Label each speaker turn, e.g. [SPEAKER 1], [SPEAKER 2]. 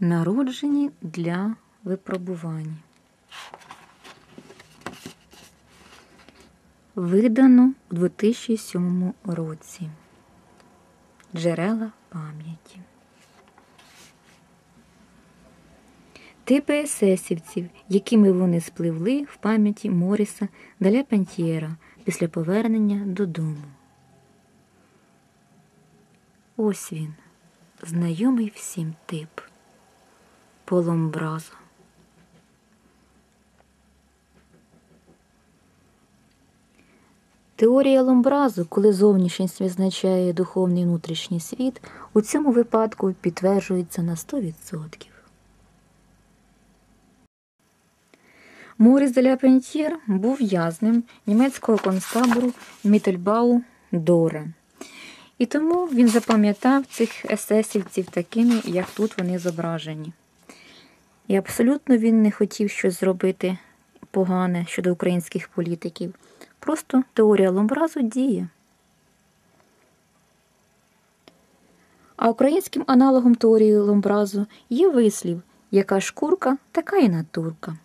[SPEAKER 1] Народжені для випробування. Видано у 2007 році. Джерела пам'яті. Типи есесівців, якими вони спливли в пам'яті Моріса Даля Пантьєра після повернення додому. Ось він, знайомий всім тип Поломбраза. Теорія ломбразу, коли зовнішність визначає духовний внутрішній світ, у цьому випадку підтверджується на 100%. Моріс де ля Пентьєр був в'язнем німецького концтабору Міттельбау Дора. І тому він запам'ятав цих есесівців такими, як тут вони зображені. І абсолютно він не хотів щось зробити погане щодо українських політиків. Просто теорія ломбразу діє. А українським аналогом теорії ломбразу є вислів, яка шкурка, така і натурка.